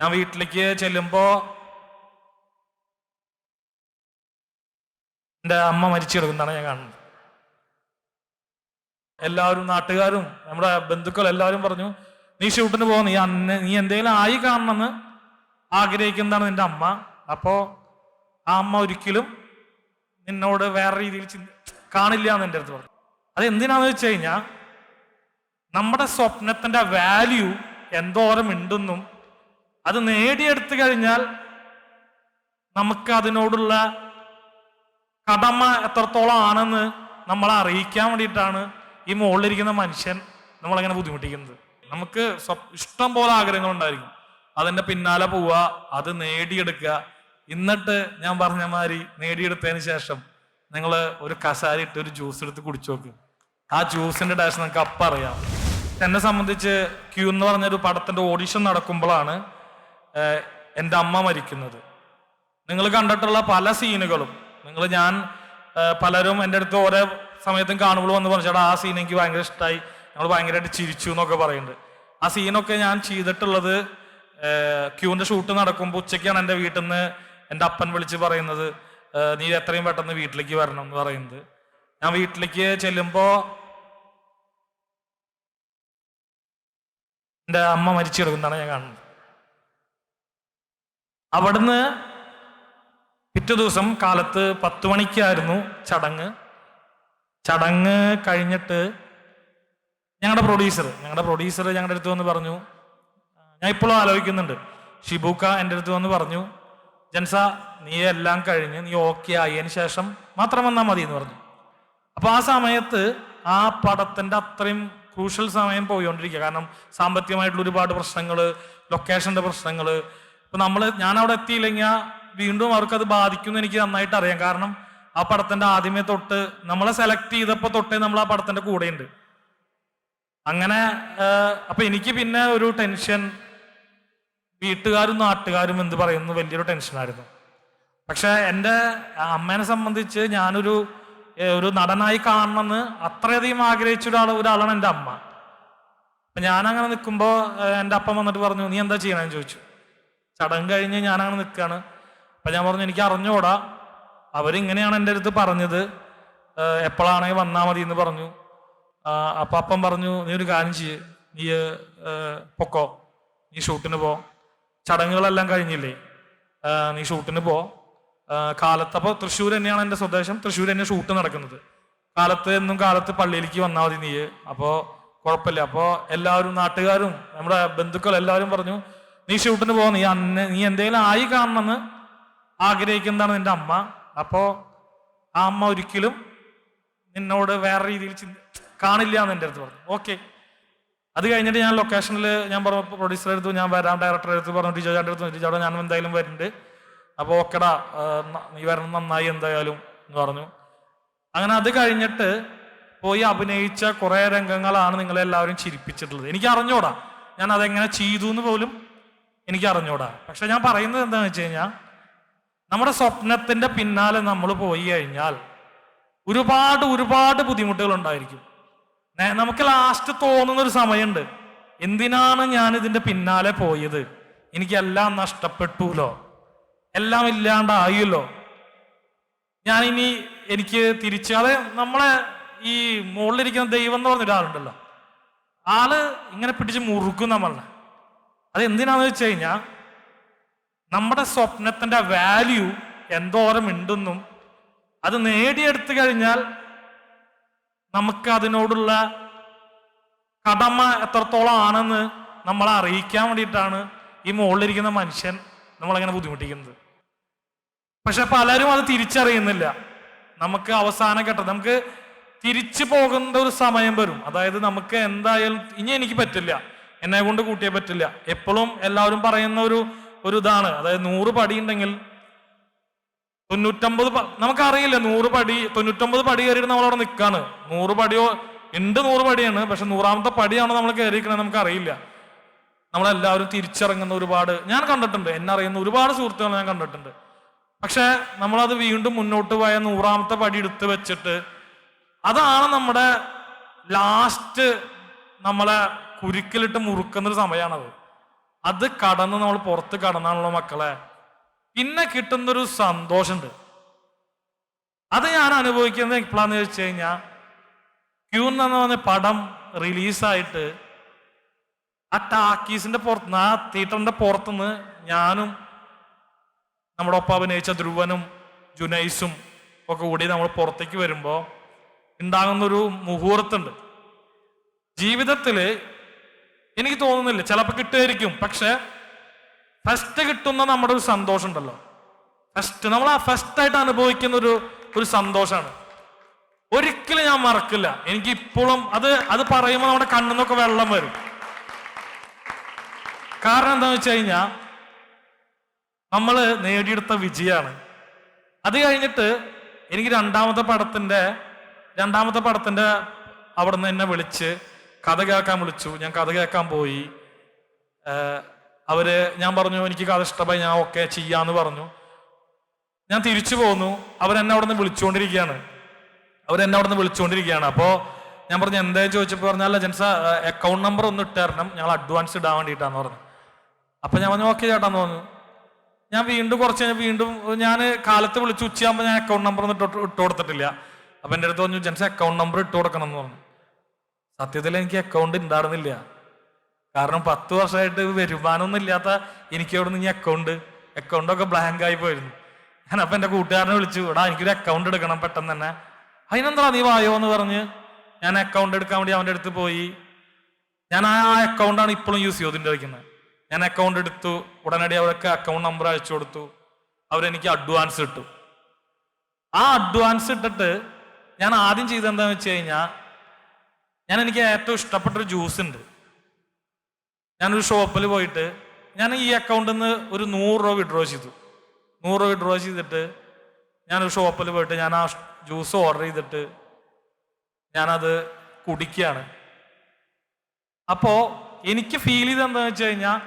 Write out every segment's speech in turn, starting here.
ഞാൻ വീട്ടിലേക്ക് ചെല്ലുമ്പോ എന്റെ അമ്മ മരിച്ചു കിടക്കുന്നതാണ് ഞാൻ കാണുന്നത്. എല്ലാവരും നാട്ടുകാരും നമ്മുടെ ബന്ധുക്കൾ എല്ലാവരും പറഞ്ഞു നീ ഷൂട്ടിന് പോ നീ അന്ന് നീ എന്തെങ്കിലും ആയി കാണണമെന്ന് ആഗ്രഹിക്കുന്നതാണ് നിന്റെ അമ്മ. അപ്പോ ആ അമ്മ ഒരിക്കലും നിന്നോട് വേറെ രീതിയിൽ കാണില്ല എന്ന് എന്റെ അടുത്ത് പറഞ്ഞു. അത് എന്തിനാന്ന് വെച്ച് കഴിഞ്ഞാൽ നമ്മുടെ സ്വപ്നത്തിന്റെ വാല്യൂ എന്തോരം ഉണ്ടെന്നും അത് നേടിയെടുത്തു കഴിഞ്ഞാൽ നമുക്ക് അതിനോടുള്ള കടമ എത്രത്തോളം ആണെന്ന് നമ്മളെ അറിയിക്കാൻ വേണ്ടിയിട്ടാണ് ഈ മുകളിലിരിക്കുന്ന മനുഷ്യൻ നമ്മളങ്ങനെ ബുദ്ധിമുട്ടിക്കുന്നത്. നമുക്ക് ഇഷ്ടം പോലെ ആഗ്രഹങ്ങൾ ഉണ്ടായിരിക്കും അതിന്റെ പിന്നാലെ പോവുക അത് നേടിയെടുക്കുക. എന്നിട്ട് ഞാൻ പറഞ്ഞ മാതിരി നേടിയെടുത്തതിന് ശേഷം നിങ്ങൾ ഒരു കസാര ഇട്ട് ഒരു ജ്യൂസ് എടുത്ത് കുടിച്ചു നോക്ക്. ആ ജ്യൂസിന്റെ ടേസ്റ്റ് നിങ്ങൾക്ക് അപ്പം അറിയാം. എന്നെ സംബന്ധിച്ച് ക്യൂ എന്ന് പറഞ്ഞൊരു പടത്തിന്റെ ഓഡിഷൻ നടക്കുമ്പോഴാണ് എന്റെ അമ്മ മരിക്കുന്നത്. നിങ്ങൾ കണ്ടിട്ടുള്ള പല സീനുകളും. നിങ്ങൾ ഞാൻ പലരും എന്റെ അടുത്ത് ഓരോ സമയത്തും കാണുമ്പോൾ വന്ന് പറഞ്ഞു ചേട്ടാ ആ സീൻ എനിക്ക് ഭയങ്കര ഇഷ്ടമായി ഞങ്ങൾ ഭയങ്കരമായിട്ട് ചിരിച്ചു എന്നൊക്കെ പറയുന്നുണ്ട്. ആ സീനൊക്കെ ഞാൻ ചെയ്തിട്ടുള്ളത് ക്യൂവിന്റെ ഷൂട്ട് നടക്കുമ്പോൾ ഉച്ചയ്ക്കാണ് എന്റെ വീട്ടിൽ നിന്ന് എന്റെ അപ്പൻ വിളിച്ച് പറയുന്നത് നീ എത്രയും പെട്ടെന്ന് വീട്ടിലേക്ക് വരണം എന്ന് പറയുന്നത്. ഞാൻ വീട്ടിലേക്ക് ചെല്ലുമ്പോൾ എന്റെ അമ്മ മരിച്ചു കിടക്കുന്നതാണ് ഞാൻ കാണുന്നത്. അവിടുന്ന് പിറ്റേ ദിവസം കാലത്ത് പത്ത് മണിക്കായിരുന്നു ചടങ്ങ്. ചടങ്ങ് കഴിഞ്ഞിട്ട് ഞങ്ങളുടെ പ്രൊഡ്യൂസർ ഞങ്ങളുടെ പ്രൊഡ്യൂസർ ഞങ്ങളുടെ അടുത്ത് വന്ന് പറഞ്ഞു ഞാൻ ഇപ്പോഴും ആലോചിക്കുന്നുണ്ട്. ഷിബുക്ക എന്റെ അടുത്ത് വന്ന് പറഞ്ഞു ജൻസ നീ എല്ലാം കഴിഞ്ഞ് നീ ഓക്കെ ആയതിന് ശേഷം മാത്രം വന്നാൽ മതി എന്ന് പറഞ്ഞു. അപ്പോൾ ആ സമയത്ത് ആ പടത്തിന്റെ അത്രയും ക്രൂഷ്യൽ സമയം പോയിക്കൊണ്ടിരിക്കുക കാരണം സാമ്പത്തികമായിട്ടുള്ള ഒരുപാട് പ്രശ്നങ്ങൾ ലൊക്കേഷന്റെ പ്രശ്നങ്ങൾ ഇപ്പൊ നമ്മൾ ഞാൻ അവിടെ എത്തിയില്ലെങ്കിൽ വീണ്ടും അവർക്ക് അത് ബാധിക്കുമെന്ന് എനിക്ക് നന്നായിട്ട് അറിയാം. കാരണം ആ പടത്തിന്റെ ആദ്യമേ തൊട്ട് നമ്മളെ സെലക്ട് ചെയ്തപ്പോ തൊട്ടേ നമ്മൾ ആ പടത്തിന്റെ കൂടെയുണ്ട്. അങ്ങനെ അപ്പൊ എനിക്ക് പിന്നെ ഒരു ടെൻഷൻ വീട്ടുകാരും നാട്ടുകാരും എന്ത് പറയുന്നു വലിയൊരു ടെൻഷനായിരുന്നു പക്ഷെ എന്റെ അമ്മേനെ സംബന്ധിച്ച് ഞാനൊരു ഒരു നടനായി കാണണമെന്ന് അത്രയധികം ആഗ്രഹിച്ച ഒരാൾ ഒരാളാണ് എന്റെ അമ്മ. അപ്പൊ ഞാനങ്ങനെ നിൽക്കുമ്പോൾ എന്റെ അപ്പം വന്നിട്ട് പറഞ്ഞു നീ എന്താ ചെയ്യണമെന്ന് ചോദിച്ചു. ചടങ്ങ് കഴിഞ്ഞ് ഞാനങ്ങനെ നിൽക്കുകയാണ് അപ്പൊ ഞാൻ പറഞ്ഞു എനിക്ക് അറിഞ്ഞോടാ. അവരിങ്ങനെയാണ് എന്റെ അടുത്ത് പറഞ്ഞത്. എപ്പോഴാണെങ്കിൽ വന്നാൽ മതി എന്ന് പറഞ്ഞു. അപ്പം അപ്പൊ പറഞ്ഞു നീ ഒരു കാര്യം ചെയ്യ്. നീ പൊക്കോ. നീ ഷൂട്ടിന് പോ. ചടങ്ങുകളെല്ലാം കഴിഞ്ഞില്ലേ? നീ ഷൂട്ടിന് പോ. കാലത്ത് അപ്പോൾ തൃശ്ശൂർ തന്നെയാണ് എന്റെ സ്വദേശം. തൃശ്ശൂർ തന്നെ ഷൂട്ട് നടക്കുന്നത്. കാലത്ത് എന്നും കാലത്ത് പള്ളിയിലേക്ക് വന്നാൽ മതി നീ. അപ്പോൾ കുഴപ്പമില്ല. അപ്പോൾ എല്ലാവരും നാട്ടുകാരും നമ്മുടെ ബന്ധുക്കൾ എല്ലാവരും പറഞ്ഞു നീ ഷൂട്ടിന് പോ നീ അന്ന് നീ എന്തെങ്കിലും ആയി കാണണമെന്ന് ആഗ്രഹിക്കുന്നതാണ് നിന്റെ അമ്മ. അപ്പോ ആ അമ്മ ഒരിക്കലും നിന്നോട് വേറെ രീതിയിൽ കാണില്ല എന്ന് എന്റെ അടുത്ത് പറഞ്ഞു. ഓക്കെ അത് കഴിഞ്ഞിട്ട് ഞാൻ ലൊക്കേഷനിൽ ഞാൻ പറഞ്ഞു പ്രൊഡ്യൂസറെ അടുത്ത് ഞാൻ വരാം ഡയറക്ടറെ അടുത്ത് പറഞ്ഞു ചേട്ടന്റെ അടുത്ത് ടീച്ചർ ഞാൻ എന്തായാലും വരുന്നുണ്ട്. അപ്പോൾ ഓക്കെടാ നീ വരണം നന്നായി എന്തായാലും എന്ന് പറഞ്ഞു. അങ്ങനെ അത് കഴിഞ്ഞിട്ട് പോയി അഭിനയിച്ച കുറേ രംഗങ്ങളാണ് നിങ്ങളെല്ലാവരും ചിരിപ്പിച്ചിട്ടുള്ളത്. എനിക്ക് അറിഞ്ഞൂടാ ഞാൻ അതെങ്ങനെ ചെയ്തു എന്ന് പോലും എനിക്ക് അറിഞ്ഞൂടാ പക്ഷെ ഞാൻ പറയുന്നത് എന്താണെന്ന് വെച്ച് കഴിഞ്ഞാൽ നമ്മുടെ സ്വപ്നത്തിന്റെ പിന്നാലെ നമ്മൾ പോയി കഴിഞ്ഞാൽ ഒരുപാട് ഒരുപാട് ബുദ്ധിമുട്ടുകൾ ഉണ്ടായിരിക്കും നമുക്ക് ലാസ്റ്റ് തോന്നുന്ന ഒരു സമയമുണ്ട്. എന്തിനാണ് ഞാൻ ഇതിന്റെ പിന്നാലെ പോയത്? എനിക്കെല്ലാം നഷ്ടപ്പെട്ടുല്ലോ. എല്ലാം ഇല്ലാണ്ടായല്ലോ. ഞാൻ ഇനി എനിക്ക് തിരിച്ച് അത് നമ്മളെ ഈ മുകളിലിരിക്കുന്ന ദൈവം എന്ന് പറഞ്ഞ ഒരാളുണ്ടല്ലോ ആൾ ഇങ്ങനെ പിടിച്ച് മുറുക്കും നമ്മളെ. അത് എന്തിനാന്ന് വെച്ച് കഴിഞ്ഞാൽ നമ്മുടെ സ്വപ്നത്തിന്റെ വാല്യൂ എന്തോരം ഉണ്ടെന്നും അത് നേടിയെടുത്തു കഴിഞ്ഞാൽ നമുക്ക് അതിനോടുള്ള കടമ എത്രത്തോളം ആണെന്ന് നമ്മളെ അറിയിക്കാൻ വേണ്ടിയിട്ടാണ് ഈ മുകളിലിരിക്കുന്ന മനുഷ്യൻ നമ്മളങ്ങനെ ബുദ്ധിമുട്ടിക്കുന്നത്. പക്ഷെ പലരും അത് തിരിച്ചറിയുന്നില്ല. നമുക്ക് അവസാന ഘട്ടം നമുക്ക് തിരിച്ചു പോകുന്ന ഒരു സമയം വരും. അതായത് നമുക്ക് എന്തായാലും ഇനി എനിക്ക് പറ്റില്ല. എന്നെ കൊണ്ട് കൂട്ടിയേ പറ്റില്ല. എപ്പോഴും എല്ലാവരും പറയുന്ന ഒരു ഒരു ഇതാണ്. അതായത് നൂറ് പടി ഉണ്ടെങ്കിൽ തൊണ്ണൂറ്റമ്പത് നമുക്കറിയില്ല നൂറ് പടി തൊണ്ണൂറ്റമ്പത് പടി കയറിയിട്ട് നമ്മൾ അവിടെ നിൽക്കാണ് നൂറ് പടിയോ ഉണ്ട് നൂറ് പടിയാണ് പക്ഷെ നൂറാമത്തെ പടിയാണ് നമ്മൾ കയറിയിരിക്കണത് നമുക്കറിയില്ല. നമ്മളെല്ലാവരും തിരിച്ചിറങ്ങുന്ന ഒരുപാട് ഞാൻ കണ്ടിട്ടുണ്ട് എന്നെ അറിയുന്ന ഒരുപാട് സുഹൃത്തുക്കൾ ഞാൻ കണ്ടിട്ടുണ്ട്. പക്ഷെ നമ്മളത് വീണ്ടും മുന്നോട്ട് പോയ നൂറാമത്തെ പടി എടുത്ത് വെച്ചിട്ട് അതാണ് നമ്മുടെ ലാസ്റ്റ് നമ്മളെ കുരുക്കിലിട്ട് മുറുക്കുന്ന ഒരു സമയമാണത് അത് കടന്ന് നമ്മൾ പുറത്ത് കടന്നാണല്ലോ മക്കളെ. പിന്നെ കിട്ടുന്നൊരു സന്തോഷമുണ്ട്. അത് ഞാൻ അനുഭവിക്കുന്നത് എപ്പോഴാന്ന് ചോദിച്ചു കഴിഞ്ഞാൽ ക്യൂൻ എന്ന് പറഞ്ഞ പടം റിലീസായിട്ട് ആ ടാക്കീസിന്റെ പുറത്ത് ആ തിയേറ്ററിന്റെ പുറത്തുനിന്ന് ഞാനും നമ്മുടെ ഒപ്പം അഭിനയിച്ച ധ്രുവനും ജുനൈസും ഒക്കെ കൂടി നമ്മൾ പുറത്തേക്ക് വരുമ്പോൾ ഉണ്ടാകുന്നൊരു മുഹൂർത്തമുണ്ട്. ജീവിതത്തിൽ എനിക്ക് തോന്നുന്നില്ല. ചിലപ്പോൾ കിട്ടുമായിരിക്കും. പക്ഷെ ഫസ്റ്റ് കിട്ടുന്ന നമ്മുടെ ഒരു സന്തോഷം ഉണ്ടല്ലോ ഫസ്റ്റ് നമ്മൾ ആ ഫസ്റ്റ് ആയിട്ട് അനുഭവിക്കുന്ന ഒരു ഒരു സന്തോഷമാണ്. ഒരിക്കലും ഞാൻ മറക്കില്ല. എനിക്ക് ഇപ്പോഴും അത് അത് പറയുമ്പോൾ നമ്മുടെ കണ്ണിന്നൊക്കെ വെള്ളം വരും. കാരണം എന്താന്ന് വെച്ച് കഴിഞ്ഞാൽ നമ്മൾ നേടിയെടുത്ത വിജയമാണ് അത് കഴിഞ്ഞിട്ട് എനിക്ക് രണ്ടാമത്തെ പടത്തിന്റെ രണ്ടാമത്തെ പടത്തിന്റെ അവിടെ നിന്ന് എന്നെ വിളിച്ച് കഥ കേൾക്കാൻ വിളിച്ചു. ഞാൻ കഥ കേൾക്കാൻ പോയി. അവർ ഞാൻ പറഞ്ഞു എനിക്ക് കഥ ഇഷ്ടമായി ഞാൻ ഓക്കെ ചെയ്യാന്ന് പറഞ്ഞു. ഞാൻ തിരിച്ചു പോന്നു. അവരെന്നെ അവിടെ നിന്ന് വിളിച്ചുകൊണ്ടിരിക്കുകയാണ് അവരെന്നെ അവിടെ നിന്ന് വിളിച്ചുകൊണ്ടിരിക്കുകയാണ് അപ്പോൾ ഞാൻ പറഞ്ഞു എന്താ ചോദിച്ചപ്പോൾ പറഞ്ഞാൽ ജെൻസ അക്കൗണ്ട് നമ്പർ ഒന്ന് ഇട്ടുതരണം ഞങ്ങൾ അഡ്വാൻസ് ഇടാൻ വേണ്ടിയിട്ടാന്ന് പറഞ്ഞു. അപ്പൊ ഞാൻ പറഞ്ഞു ഓക്കെ ചേട്ടാന്ന് പറഞ്ഞു. ഞാൻ വീണ്ടും കുറച്ച് കഴിഞ്ഞ് വീണ്ടും ഞാൻ കാലത്ത് വിളിച്ച് ഉച്ചയാകുമ്പോൾ ഞാൻ അക്കൗണ്ട് നമ്പർ ഒന്നും ഇട്ട് ഇട്ട് കൊടുത്തിട്ടില്ല. അപ്പൊ എന്റെ അടുത്ത് പറഞ്ഞു ജെൻസ് അക്കൗണ്ട് നമ്പർ ഇട്ട് കൊടുക്കണം എന്ന് പറഞ്ഞു. സത്യത്തിൽ എനിക്ക് അക്കൗണ്ട് ഉണ്ടായിരുന്നില്ല കാരണം പത്ത് വർഷമായിട്ട് വരുമാനമൊന്നും ഇല്ലാത്ത എനിക്ക് അവിടെ നിന്ന് അക്കൗണ്ട് അക്കൗണ്ടൊക്കെ ബ്ലാങ്ക് ആയി പോയിരുന്നു. ഞാൻ അപ്പൊ എന്റെ കൂട്ടുകാരനെ വിളിച്ചു എടാ എനിക്കൊരു അക്കൗണ്ട് എടുക്കണം പെട്ടെന്ന് തന്നെ. അതിനെന്താ നീ വായോ? എന്ന് പറഞ്ഞ് ഞാൻ അക്കൗണ്ട് എടുക്കാൻ വേണ്ടി അവന്റെ അടുത്ത് പോയി. ഞാൻ ആ അക്കൗണ്ടാണ് ഇപ്പോഴും യൂസ് ചെയ്തുകൊണ്ടിരിക്കുന്നത് ഞാൻ അക്കൗണ്ട് എടുത്തു ഉടനടി അവർക്ക് അക്കൗണ്ട് നമ്പർ അയച്ചു കൊടുത്തു. അവരെനിക്ക് അഡ്വാൻസ് ഇട്ടു. ആ അഡ്വാൻസ് ഇട്ടിട്ട് ഞാൻ ആദ്യം ചെയ്തെന്താണെന്ന് വെച്ച് കഴിഞ്ഞാൽ ഞാൻ എനിക്ക് ഏറ്റവും ഇഷ്ടപ്പെട്ട ഒരു ജ്യൂസ് ഉണ്ട്. ഞാനൊരു ഷോപ്പിൽ പോയിട്ട് ഞാൻ ഈ അക്കൗണ്ടിൽ നിന്ന് ഒരു നൂറ് രൂപ വിഡ്രോ ചെയ്തു. നൂറ് രൂപ വിഡ്രോ ചെയ്തിട്ട് ഞാനൊരു ഷോപ്പിൽ പോയിട്ട് ഞാൻ ആ ജ്യൂസ് ഓർഡർ ചെയ്തിട്ട് ഞാനത് കുടിക്കുകയാണ് അപ്പോ എനിക്ക് ഫീൽ ചെയ്ത് എന്താണെന്ന് വെച്ച് കഴിഞ്ഞാൽ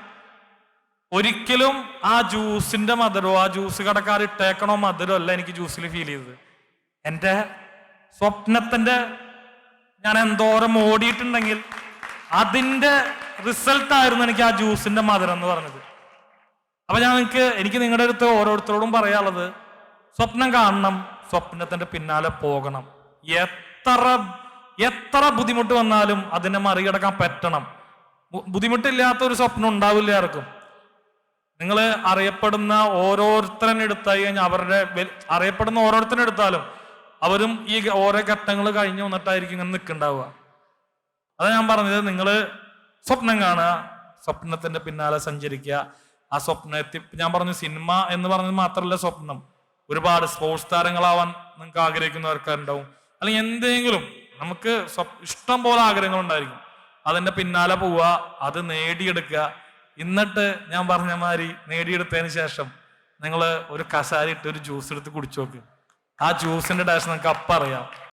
ഒരിക്കലും ആ ജ്യൂസിന്റെ മധുരമോ ആ ജ്യൂസ് കടക്കാർ ഇട്ടേക്കണോ മധുരമല്ല എനിക്ക് ജ്യൂസിൽ ഫീൽ ചെയ്തത്. എന്റെ സ്വപ്നത്തിന്റെ ഞാൻ എന്തോരം ഓടിയിട്ടുണ്ടെങ്കിൽ അതിന്റെ റിസൾട്ട് ആയിരുന്നു എനിക്ക് ആ ജ്യൂസിന്റെ മധുരം എന്ന് പറഞ്ഞത്. അപ്പൊ ഞാൻ നിങ്ങൾക്ക് എനിക്ക് നിങ്ങളുടെ അടുത്ത് ഓരോരുത്തരോടും പറയാനുള്ളത് സ്വപ്നം കാണണം സ്വപ്നത്തിന്റെ പിന്നാലെ പോകണം. എത്ര എത്ര ബുദ്ധിമുട്ട് വന്നാലും അതിനെ മറികടക്കാൻ പറ്റണം. ബുദ്ധിമുട്ടില്ലാത്ത ഒരു സ്വപ്നം ഉണ്ടാവില്ല ആർക്കും. നിങ്ങൾ അറിയപ്പെടുന്ന ഓരോരുത്തരനെടുത്തായി കഴിഞ്ഞാൽ അവരുടെ അറിയപ്പെടുന്ന ഓരോരുത്തരെ എടുത്താലും അവരും ഈ ഓരോ ഘട്ടങ്ങൾ കഴിഞ്ഞു വന്നിട്ടായിരിക്കും ഇങ്ങനെ നിൽക്കുന്നുണ്ടാവുക അതാ ഞാൻ പറഞ്ഞത് നിങ്ങൾ സ്വപ്നം കാണുക സ്വപ്നത്തിന്റെ പിന്നാലെ സഞ്ചരിക്കുക. ആ സ്വപ്നത്തിൽ ഞാൻ പറഞ്ഞു സിനിമ എന്ന് പറഞ്ഞത് മാത്രമല്ല സ്വപ്നം. ഒരുപാട് സ്പോർട്സ് താരങ്ങളാവാൻ നിങ്ങൾക്ക് ആഗ്രഹിക്കുന്നവർക്കുണ്ടാവും അല്ലെങ്കിൽ എന്തെങ്കിലും നമുക്ക് ഇഷ്ടം പോലെ ആഗ്രഹങ്ങൾ ഉണ്ടായിരിക്കും അതിന്റെ പിന്നാലെ പോവുക അത് നേടിയെടുക്കുക. എന്നിട്ട് ഞാൻ പറഞ്ഞ മാതിരി നേടിയെടുത്തതിന് ശേഷം നിങ്ങൾ ഒരു കസാരിട്ട് ഒരു ജ്യൂസ് എടുത്ത് കുടിച്ചു നോക്ക്. ആ ജ്യൂസിന്റെ ഡാഷ് നിങ്ങൾക്ക് അപ്പം അറിയാം.